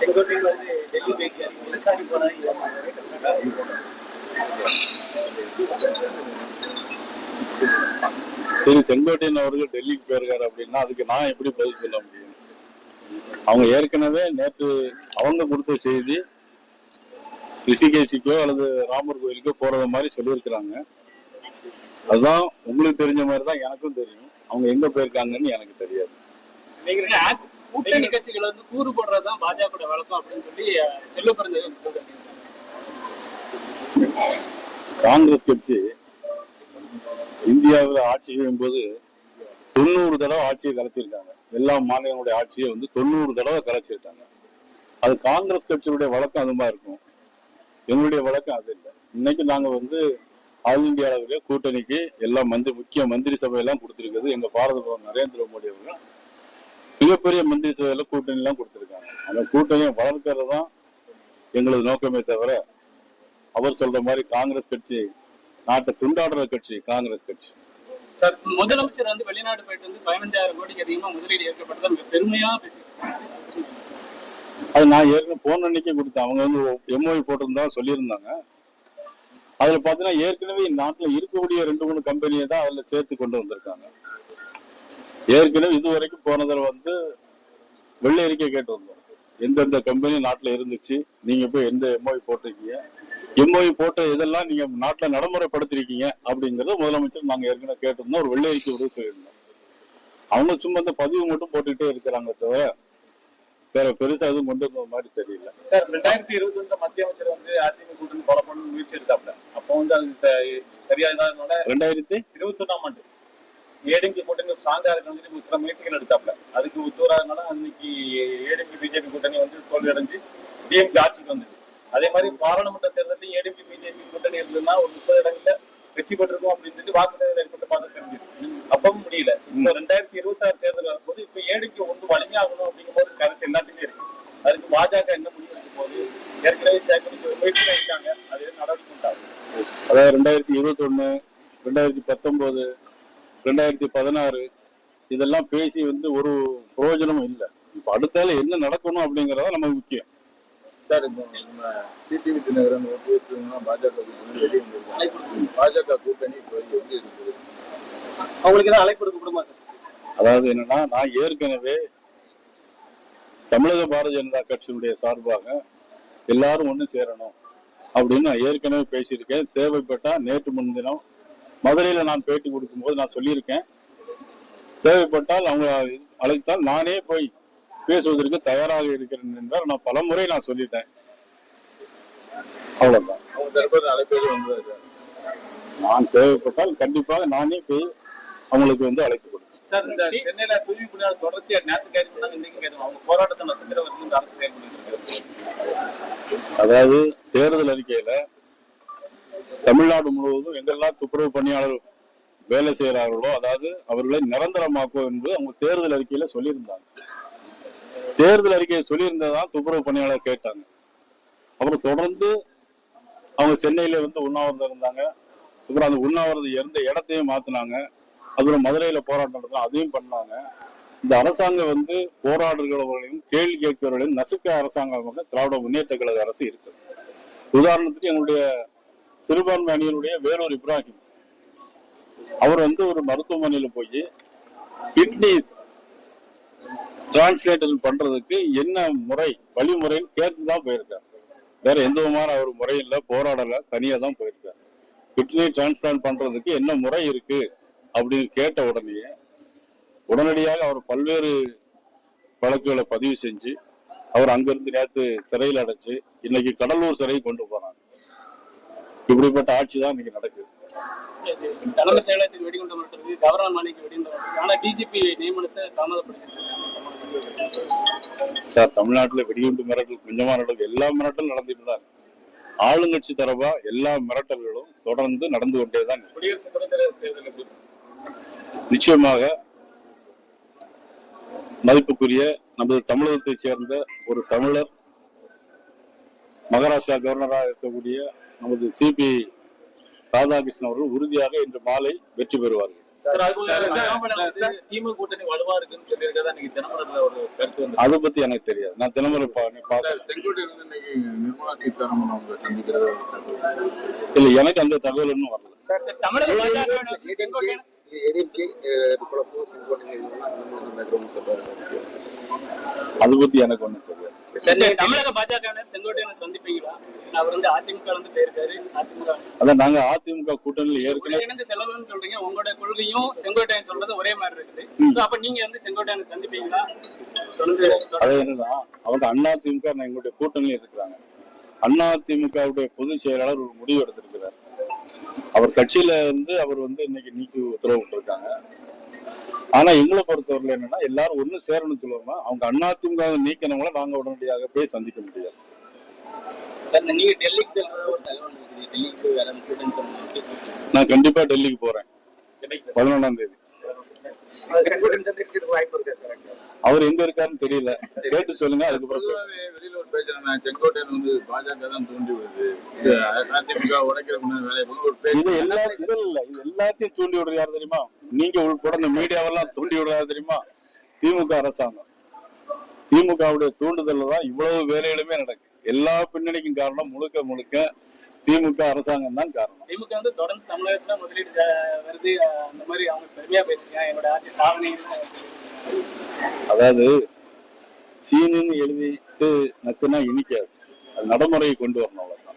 செங்கோட்டையில் வந்து டெல்லி இலக்காடி போனாங்க திரு செங்கோட்டையன் அவர்கள் டெல்லிக்கு போயிருக்காரு அப்படின்னா அதுக்கு நான் எப்படி பதில் சொல்ல முடியும்? அவங்க ஏற்கனவே நேற்று அவங்க கொடுத்த செய்தி ரிஷிகேசிக்கோ அல்லது ராமர் கோயிலுக்கோ போறது மாதிரி சொல்லியிருக்கிறாங்க. அதுதான் உங்களுக்கு தெரிஞ்ச மாதிரி தான் எனக்கும் தெரியும். அவங்க எங்க போயிருக்காங்கன்னு எனக்கு தெரியாது. கூட்டணி கட்சிகள் வந்து கூறு போடுறதுதான் பாஜக வழக்கம் அப்படின்னு சொல்லி செல்ல பிறந்தது காங்கிரஸ் கட்சி இந்தியாவில் ஆட்சி செய்யும் போது தொண்ணூறு தடவை ஆட்சியை கலைச்சிருக்காங்க. எல்லா மாநிலங்களுடைய ஆட்சியை வந்து தொண்ணூறு தடவை கலைச்சிருக்காங்க. அது காங்கிரஸ் கட்சியுடைய வழக்கம் அது மாதிரி இருக்கும். எங்களுடைய வழக்கம் அது இல்லை. இன்னைக்கு நாங்க வந்து ஆல் இந்தியா கூட்டணிக்கு எல்லா மந்திரி முக்கிய மந்திரி சபையெல்லாம் கொடுத்துருக்குது எங்க பாரத பிரதமர் நரேந்திர மோடி அவர்கள். மிகப்பெரிய மந்திரி சபையில கூட்டணி எல்லாம் கொடுத்திருக்காங்க. அந்த கூட்டணியை வளர்க்கிறது தான் எங்களது நோக்கமே தவிர அவர் சொல்ற மாதிரி காங்கிரஸ் கட்சி நாட்டை துண்டாடுற கட்சி காங்கிரஸ் கட்சி. சார் முதலமைச்சர் வந்து வெளிநாடு போயிட்டு வந்து பதினஞ்சாயிரம் கோடிக்கு அதிகமா முதலீடு ஏற்கப்பட்டது பெருமையா பேசியிருக்காங்க. அது நான் ஏற்கனவே போன அன்னைக்கே கொடுத்தேன். அவங்க வந்து எம்ஓஐ போட்டிருந்தா சொல்லியிருந்தாங்க. அதுல பாத்தீங்கன்னா ஏற்கனவே நாட்டுல இருக்கக்கூடிய ரெண்டு மூணு கம்பெனியை தான் அதுல சேர்த்து கொண்டு வந்திருக்காங்க. ஏற்கனவே இது வரைக்கும் போனதில் வந்து வெள்ளை அறிக்கை கேட்டு வந்தோம். எந்தெந்த கம்பெனி நாட்டுல இருந்துச்சு நீங்க போய் எந்த எம்ஓஐ போட்டிருக்கீங்க எம்ஓஐ போட்ட இதெல்லாம் நீங்க நாட்டுல நடைமுறைப்படுத்திருக்கீங்க அப்படிங்கறத முதலமைச்சர் நாங்க ஏற்கனவே கேட்டிருந்தோம். ஒரு வெள்ளை அறிக்கை விட சொல்லியிருந்தோம் அவங்க சும்மா இந்த பதிவு மட்டும் போட்டுக்கிட்டே இருக்கிறாங்க தவிர வேற பெருசா எதுவும் கொண்டு வந்த மாதிரி தெரியல. சார் ரெண்டாயிரத்தி இருபத்தி மத்திய அமைச்சர் வந்து அதிமுக கூட்டணி கொலை பண்ண முயற்சி எடுத்தாப்ல. அப்போ வந்து அது சரியா இல்லாதனால ரெண்டாயிரத்தி? இருபத்தி ஒண்ணாம் ஆண்டு. ஏடிஎம்கே கூட்டணி ஸ்ட்ராங்கா இருக்கணும் சில முயற்சிகள் எடுத்தாப்ல அதுக்கு ஒத்துவராதனால அன்னைக்கு ஏடிஎம்கே பிஜேபி கூட்டணி வந்து தோல்வி அடைஞ்சு டிஎம்கே ஆட்சிக்கு வந்தது. அதே மாதிரி பாராளுமன்ற தேர்தலையும் ஏடிஎம்கே பிஜேபி கூட்டணி இருந்ததுன்னா ஒரு முப்பது இடங்கள்ல வெற்றி பெற்றிருக்கும் அப்படின்னு சொல்லி வாக்கு தேர்தல் ஏற்பட்டு பார்த்து தெரிஞ்சது அப்பவும் முடியல. இப்போ ரெண்டாயிரத்தி இருபத்தி ஆறு தேர்தல் வரும்போது இப்போ ஏடிஎம்கே ஒன்று வலிமையாகணும் அப்படிங்கும்போது கருத்து எல்லாத்துக்குமே இருக்கு. அதுக்கு பாஜக என்ன முடிவு எடுக்கும் போது ஏற்கனவே சேர்க்கணும் முயற்சி இருக்காங்க. அது நடவடிக்கை உண்டாகும் அதாவது ரெண்டாயிரத்தி இருபத்தி ஒண்ணு ரெண்டாயிரத்தி பத்தொன்பது ரெண்டாயிரத்தி பதினாறு இதெல்லாம் பேசி வந்து ஒரு பிரயோஜனமும் இல்லை. இப்ப அடுத்தால என்ன நடக்கணும் அப்படிங்கறத நமக்கு முக்கியம். சார் இப்போ நம்ம டிடிவி தினகரன் பாஜக கூட்டணி வெளியே பாஜக கூட்டணி இருக்குது. அவங்களுக்கு ஏதாவது அழைப்பு கொடுக்க கூடுமா சார்? அதாவது என்னன்னா நான் ஏற்கனவே தமிழக பாரதிய ஜனதா கட்சியினுடைய சார்பாக எல்லாரும் ஒண்ணு சேரணும் அப்படின்னு நான் ஏற்கனவே பேசியிருக்கேன். தேவைப்பட்டா நேற்று முன்தினம் மதுரையில நான் பேட்டி கொடுக்கும்போது நான் சொல்லியிருக்கேன். தேவைப்பட்டால் அவங்க அழைத்தால் நானே போய் பேசுவதற்கு தயாராக இருக்கிறேன் என்றால் நான் பலமுறை நான் சொல்லிட்டேன். அவ்வளவுதான். நான் தேவைப்பட்டால் கண்டிப்பாக நானே போய் அவங்களுக்கு வந்து அழைப்பு கொடுப்பேன். சார் இந்த சென்னையில தூய்மை பணியாளர் தொடர்ச்சியா நேற்று கைது பண்ணாங்க இன்னைக்கு. அவங்க போராட்டத்தை நசுக்கிற வரைக்கும் அரசு செயல்பட்டு இருக்கு அதாவது தேர்தல் அறிக்கையில தமிழ்நாடு முழுவதும் எங்கெல்லாம் துப்புரவு பணியாளர் வேலை செய்கிறார்களோ அதாவது அவர்களை நிரந்தரமாக்குவோம் என்று அவங்க தேர்தல் அறிக்கையில சொல்லியிருந்தாங்க. தேர்தல் அறிக்கையை சொல்லியிருந்ததான் துப்புரவு பணியாளர் கேட்டாங்க. அப்புறம் தொடர்ந்து அவங்க சென்னையில வந்து உண்ணாவிரதம் இருந்தாங்க. அப்புறம் அந்த உண்ணாவிரதம் இருந்த இடத்தையும் மாத்தினாங்க. அப்புறம் மதுரையில போராட்டம் நடத்தினா அதையும் பண்ணாங்க. இந்த அரசாங்கம் வந்து போராடுகிறவர்களையும் கேள்வி கேட்கிறவர்களையும் நசுக்க அரசாங்கமாக திராவிட முன்னேற்ற கழக அரசு இருக்கு உதாரணத்துக்கு எங்களுடைய சிறுபான்மை அணியினுடைய வேலூர் இப்ராஹிம். அவர் வந்து ஒரு மருத்துவமனையில போய் கிட்னி டிரான்ஸ்லேட்டன் பண்றதுக்கு என்ன முறை வழிமுறைன்னு கேட்டு தான் போயிருக்காரு. வேற எந்த விதமான அவர் முறையில் போராடல தனியா தான் போயிருக்கார். கிட்னி டிரான்ஸ்பிளான்ட் பண்றதுக்கு என்ன முறை இருக்கு அப்படின்னு கேட்ட உடனே உடனடியாக அவர் பல்வேறு வழக்குகளை பதிவு செஞ்சு அவர் அங்கிருந்து நேற்று சிறையில் அடைச்சு இன்னைக்கு கடலூர் சிறை கொண்டு போறாங்க. இப்படிப்பட்ட ஆட்சி தான் இன்னைக்கு நடக்குது தலைமைச் செயலகத்துக்கு வெடிகுண்டு மிரட்டுறது கவர்னர் மாளிகைக்கு வெடிகுண்டு ஆனா பிஜேபி நியமனத்தை தாமதப்படுத்திருக்காங்க சார் தமிழ்நாட்டுல வெடிகுண்டு மிரட்டல் கொஞ்சமா நடக்கும் எல்லா மிரட்டலும் நடந்துட்டு தான். ஆளுங்கட்சி தரப்பா எல்லா மிரட்டல்களும் தொடர்ந்து நடந்து கொண்டே தான் இருக்கு. குடியரசு துணைத் தலைவர் தேர்தல் எப்படி இருக்கு? நிச்சயமாக மதிப்புக்குரிய நமது தமிழகத்தைச் சேர்ந்த ஒரு தமிழர் மகாராஷ்டிரா கவர்னராக இருக்கக்கூடிய நமது சிபி ராதாகிருஷ்ணன் அவர்கள் உறுதியாக இன்று மாலை வெற்றி பெறுவார்கள். சார் அது பத்தி எனக்கு தெரியாது. நான் தினமரை பா- நீ பார்த்தேன் சார் செங்கோட்டையில் வந்து இன்னைக்கு நிர்மலா சீதாராமன் அவங்க சந்திக்கிறத. இல்ல எனக்கு அந்த தகவல் இன்னும் வரல. அது பத்தி எனக்கு ஒண்ணும் தெரியாது. சரி, தமிழக பாஜகவினர் செங்கோட்டையனை சந்திப்பீங்களா? அவர் வந்து அதிமுக வந்து போயிருக்காரு. அதிமுக அதான் நாங்க அதிமுக கூட்டணியில் ஏற்கனவே இணைந்து செல்லணும்னு சொல்றீங்க. உங்களோட கொள்கையும் செங்கோட்டையன் சொல்றது ஒரே மாதிரி இருக்குது. அப்ப நீங்க வந்து செங்கோட்டையனை சந்திப்பீங்களா? அது என்னன்னா அவங்க அண்ணா திமுக எங்களுடைய கூட்டணியில் இருக்கிறாங்க. அண்ணா திமுகவுடைய பொதுச் செயலாளர் ஒரு முடிவு எடுத்திருக்கிறார். அவர் கட்சியில இருந்து அவர் வந்து இன்னைக்கு நீக்கி உத்தரவு விட்டுருக்காங்க ஆனா எங்களை பொறுத்தவரையில என்னன்னா எல்லாரும் ஒண்ணு சேரணும் சொல்லுவோம்னா அவங்க அண்ணா திமுக நீக்கினவங்கள நாங்க உடனடியாக போய் சந்திக்க முடியாது நீங்க டெல்லிக்கு நான் கண்டிப்பா டெல்லிக்கு போறேன் பதினொன்றாம் தேதி அவர் எங்க இருக்காருன்னு தெரியல கேட்டு சொல்லுங்க அதுக்கப்புறம் பேசுறாங்க செங்கோட்டையன் வந்து பாஜக தான் தூண்டி வருது இது அதிமுக உடைக்கிற வேலையை ஒரு பேச்சு. இது எல்லா இது இல்ல இது எல்லாத்தையும் தூண்டி விடுறது யார் தெரியுமா? நீங்க உள்பட இந்த மீடியாவெல்லாம் தூண்டி விடுறது தெரியுமா? திமுக அரசாங்கம். திமுகவுடைய தூண்டுதல்ல தான் இவ்வளவு வேலைகளுமே நடக்கு. எல்லா பின்னணிக்கும் காரணம் முழுக்க முழுக்க திமுக அரசாங்கம் தான் காரணம். திமுக வந்து தொடர்ந்து தமிழகத்துல முதலீடு வருது. அந்த மாதிரி அவங்க பெருமையா பேசுறாங்க என்னோட ஆட்சி சாதனை அதாவது சீனுன்னு எழுதிட்டு நக்குனா இனிக்காது. அது நடைமுறையை கொண்டு வரணும் அவ்வளவுதான்.